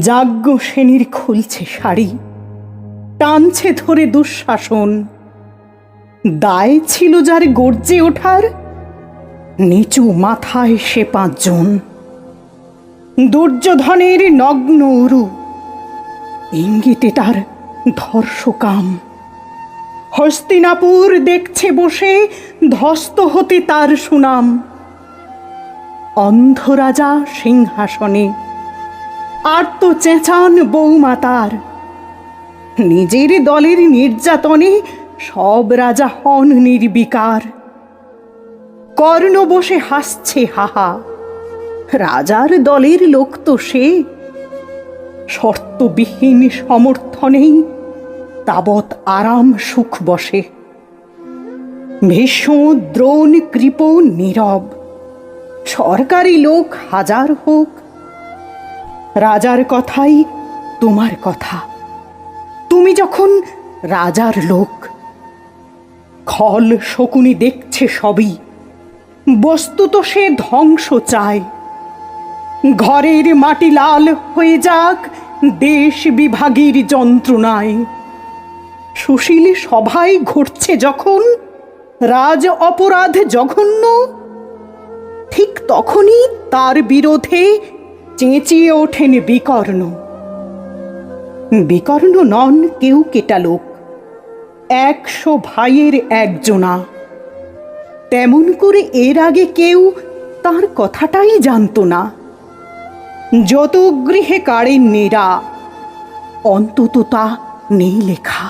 যাজ্ঞ শ্রেণির খুলছে শাড়ি, টানছে ধরে দুঃশাসন। দায় ছিল যার গর্জে ওঠার, নিচু মাথায় সে পাঁচজন। দুর্যোধনের নগ্ন উরু ইঙ্গিতে তার ধর্ষকাম। হস্তিনাপুর দেখছে বসে ধস্ত হতে তার সুনাম। অন্ধরাজা সিংহাসনে আর তো চেঁচান বৌমাতার নিজের দলের নির্যাতনে সব রাজা হন নির্বিকার। কর্ণ বসে হাসছে, হাহা। রাজার দলের লোক তো সে। শর্তবিহীন সমর্থনেই তাবৎ আরাম সুখ বসে। ভীষ্ম দ্রোণ কৃপ নীরব। সরকারি লোক হাজার হোক রাজার কথাই তোমার কথা। তুমি যখন রাজার লোক, খল শকুনি দেখছে সবই, বস্তুত সে ধ্বংস চায়। ঘরের মাটি লাল হয়ে যাক, দেশ বিভাগের যন্ত্রণায়। সুশীল সভায় ঘটছে যখন, রাজ অপরাধ জঘন্য, ঠিক তখনই তার বিরোধে চেঁচিয়ে ওঠেন বিকর্ণ। বিকর্ণ নন কেউ কেটা লোক। একশো ভাইয়ের একজনা। তেমন করে এর আগে কেউ তার কথাটাই জানতো না। যত গৃহে কাড়েন নেরা অন্তত তা নেই লেখা।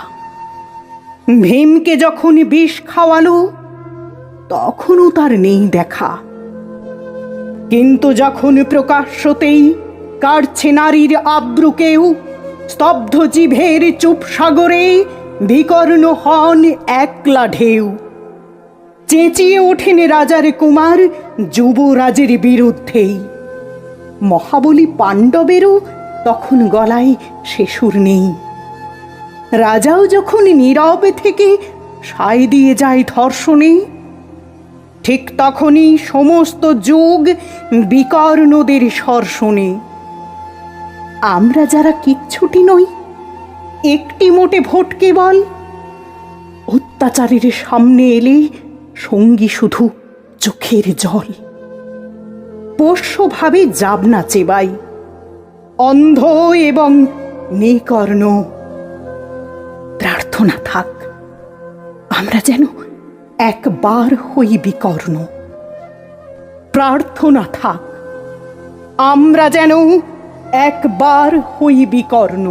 ভীমকে যখন বিষ খাওয়ালো, তখনও তার নেই দেখা। কিন্তু যখন প্রকাশ্যতেই কাটছে নারীর আব্রুকেও, স্তব্ধ জিভের চুপ সাগরে বিকর্ণ হন একলা ঢেউ। চেঁচিয়ে ওঠেন রাজার কুমার যুবরাজের বিরুদ্ধেই। মহাবলী পাণ্ডবেরও তখন গলায় শেষুর নেই। রাজাও যখন নীরব থেকে সায় দিয়ে যায় ধর্ষণে ঠিক তখনই সমস্ত যুগ বিকর্ণদের সর্ষণে আমরা যারা কিচ্ছুটি নই, একটি মোটে ভোট কেবল। অত্যাচারের সামনে এলে সঙ্গী শুধু চোখের জল। পোষ্যভাবে যাবনা চেবাই। অন্ধ এবং নিকর্ণ। প্রার্থনা থাক, আমরা যেন একবার হই বিকর্ণ প্রার্থনা থাক আমরা যেন একবার হই বিকর্ণ